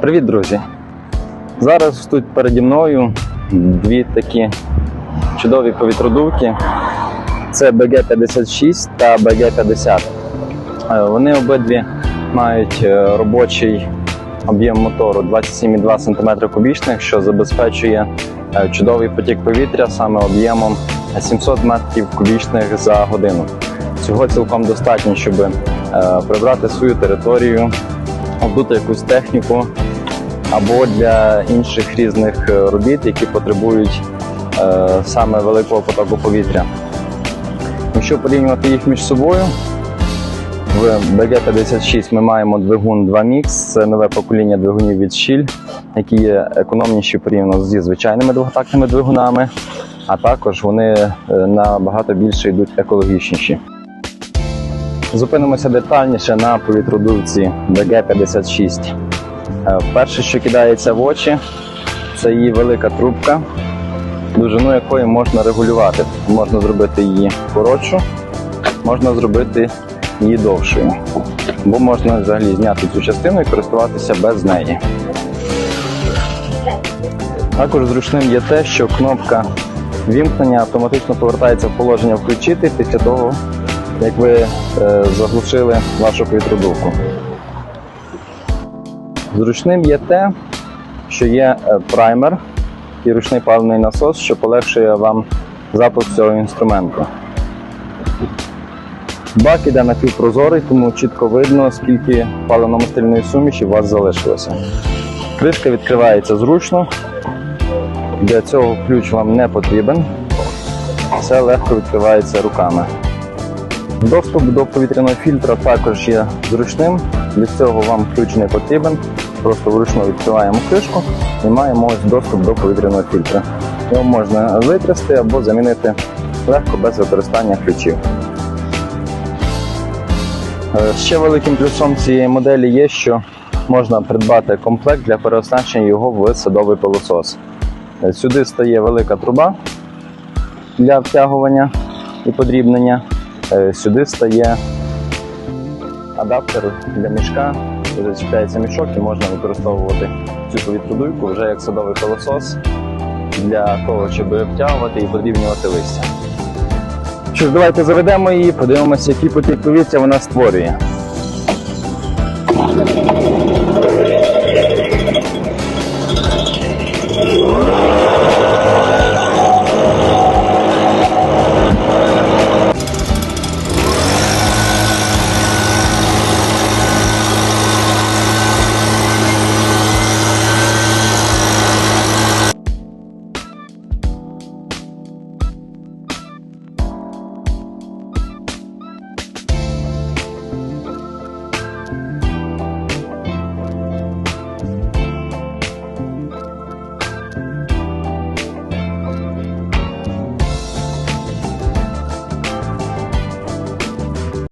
Привіт, друзі! Зараз тут переді мною дві такі чудові повітродувки. Це BG56 та BG50. Е, Вони обидві мають е, робочий об'єм мотору 27,2 см кубічних, що забезпечує е, чудовий потік повітря саме об'ємом 700 метрів кубічних за годину. Цього цілком достатньо, щоб прибрати свою територію, обдути якусь техніку або для інших різних е, робіт, які потребують е, саме великого потоку повітря. Якщо порівнювати їх між собою, в BG56 ми маємо двигун 2 Mix, це нове покоління двигунів від Shell, які є економніші порівняно зі звичайними двохтактними двигунами, а також вони е, набагато більше йдуть екологічніші. Зупинимося детальніше на повітродувці BG56. Е, Перше, що кидається в очі, це її велика трубка, довжину якої можна регулювати. Можна зробити її коротшу, можна зробити її довшою. Бо можна взагалі зняти цю частину і користуватися без неї. Також зручним є те, що кнопка вімкнення автоматично повертається в положення включити після того, як ви е, заглушили вашу повітродувку. Зручним є те, що є е, праймер і ручний паливний насос, що полегшує вам запуск цього інструменту. Бак іде напівпрозорий, тому чітко видно, скільки паливно-мастильної суміші у вас залишилося. Кришка відкривається зручно. Для цього ключ вам не потрібен. Все легко відкривається руками. Доступ до повітряного фільтра також є зручним. Для цього вам ключ не потрібен. Просто вручну відкриваємо кришку і маємо ось доступ до повітряного фільтра. Його можна витрясти або замінити легко без використання ключів. Е, Ще великим плюсом цієї моделі є, що можна придбати комплект для переоснащення його в садовий пилосос. Е, Сюди стає велика труба для втягування і подрібнення. Е, Сюди стає адаптер для мішка, і зачіпляється мішок і можна використовувати цю повітродуйку вже як садовий пилосос для того, щоб обтягувати і подрівнювати листя. Що ж, давайте заведемо її, подивимося, який потік повітря вона створює.